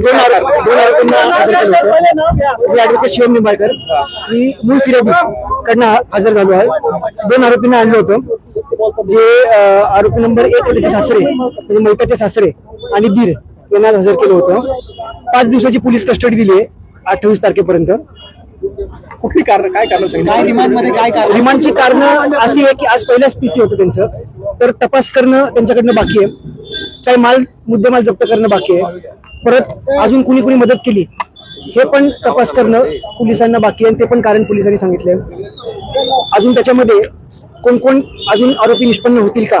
दोन आरोप दोन आरोपींना हजर केलं होतं. मी ऍडव्होकेट शिवम निंबाळकर. मी मूळ फिर्यादी कडनं हजर झालो आहे. दोन आरोपींना आणलं होतं. जे आरोपी नंबर एक त्याचे सासरे म्हणजे मैताचे सासरे आणि दीर यांना हजर केलं होतं. पाच दिवसाची पोलीस कस्टडी दिली आहे अठ्ठावीस तारखेपर्यंत. कुठली कारण काय कारण काय रिमांडमध्ये काय कारण? रिमांडची कारण अशी आहे की आज पहिल्याच पीसी होतं त्यांचं. तर तपास करणं त्यांच्याकडनं बाकी आहे. काही माल मुद्देमाल जप्त करणं बाकी आहे. परत अजून कुणी कुणी मदत केली हे पण तपास करणं पोलिसांना बाकी आहे आणि ते पण कारण पोलिसांनी सांगितले अजून त्याच्यामध्ये कोण कोण अजून आरोपी निष्पन्न होतील का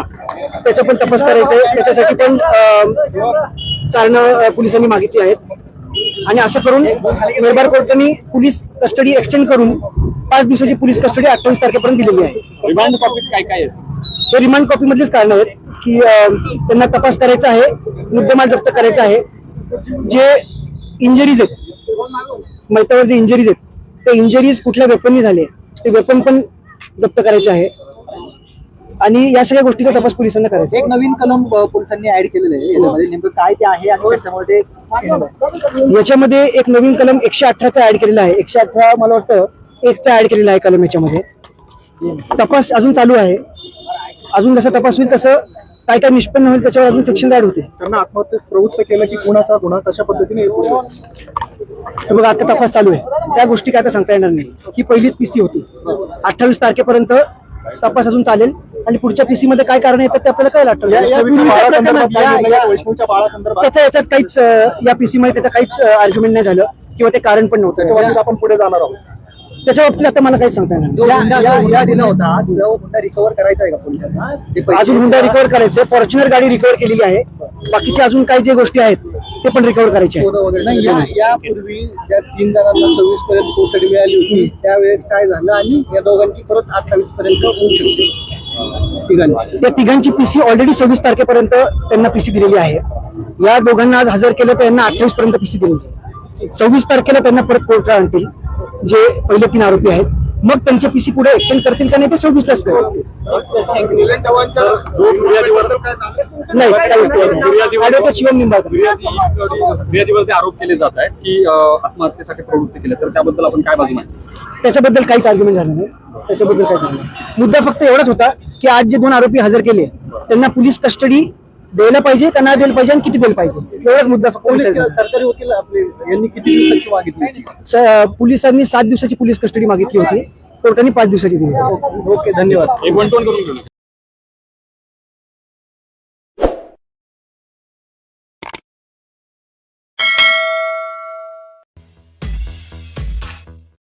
त्याचा पण तपास करायचा आहे. त्याच्यासाठी पण कारण पोलिसांनी मागितली आहेत. आणि असं करून निर्भर कोर्टाने पोलीस कस्टडी एक्सटेंड करून पाच दिवसाची पोलीस कस्टडी अठ्ठावीस तारखेपर्यंत दिलेली आहे. रिमांड कॉपीत काय काय आहे? हे रिमांड कॉपी मधलेच कारण आहेत की त्यांना तपास करायचा आहे मुद्देमाल जप्त करायचा आहे. जे इंजरीज आहेत मैतावर जे इंजरीज आहेत ते इंजरीज कुठल्या वेपननी झाले ते वेपन पण जप्त करायचे आहे. आणि या सगळ्या गोष्टीचा तपास पोलिसांना करायचा. एक नवीन कलम पोलिसांनी ऍड केलेलं आहे. याच्यामध्ये नेमकं काय ते आहे आणि त्याच्यामध्ये. याच्यामध्ये एक नवीन कलम एकशे अठराचा ऍड केलेला आहे. एकशे अठरा मला वाटतं एकचा ऍड केलेला आहे कलम याच्यामध्ये. तपास अजून चालू आहे. अजून जसा तपास होईल तसं काय काय निष्पन्न होईल त्याच्यावर अजून सेक्शन ऍड होते. त्यांना आत्महत्येस प्रवृत्त केलं की कुणाचा गुन्हा कशा पद्धतीने हे बघा आता तपास चालू आहे. त्या गोष्टी काय आता सांगता येणार नाही. ही पहिलीच पीसी होती. अठ्ठावीस तारखेपर्यंत तपास अजून चालेल. आणि पुढच्या पीसी मध्ये काय कारण येतात ते आपल्याला काय बाळासंदर्भात? त्याच्या याच्यात काहीच या पीसी मध्ये त्याचं काहीच आर्ग्युमेंट नाही झालं किंवा ते कारण पण नव्हतं. आपण पुढे जाणार आहोत. त्याच्या बाबतीत आता मला काहीच सांगता येणार दिला होता. रिकव्हर करायचा आहे का अजून हुंडा रिकव्हर करायचे फॉर्च्युनर गाडी रिकव्हर केलेली आहे. बाकीचे अजून काही जे गोष्टी आहेत ते पण रिकव्हर करायचे आहेत. नाही या यापूर्वी ज्या तीन जणांना सव्वीस पर्यंत कोठडी मिळाली होती त्यावेळेस काय झालं आणि या दोघांची परत अठ्ठावीस पर्यंत होऊ शकते. तिघांची. त्या तिघांची पीसी ऑलरेडी सव्वीस तारखेपर्यंत त्यांना पीसी दिलेली आहे. या दोघांना आज हजर केलं तर यांना अठ्ठावीस पर्यंत पीसी दिलेली आहे. सव्वीस तारखेला त्यांना परत कोर्टात आणतील. जे पहिले तीन आरोपी आहेत मग त्यांचे पीसी पुढे एक्सटेंड करतील का नाही ते जो फिर्यादीवर नाही शिवम निंबाळकर. आरोप केले जात आहेत की आत्महत्येसाठी प्रवृत्त केले. तर त्याबद्दल आपण काय बाजू मांडतो त्याच्याबद्दल काहीच आर्ग्युमेंट झालं नाही. त्याच्याबद्दल काहीच नाही. मुद्दा फक्त एवढाच होता की आज जे दोन आरोपी हजर केले त्यांना पोलीस कस्टडी द्यायला पाहिजे त्यांना द्यायला पाहिजे आणि किती द्यायला पाहिजे? एवढाच मुद्दा फक्त. सरकारी वकील आपले यांनी किती दिवसाची मागितली? स- पोलिसांनी सात दिवसाची पोलीस कस्टडी मागितली होती. कोर्टाने पाच दिवसाची दिली. ओके धन्यवाद. एक वन टू वन करून घेऊ.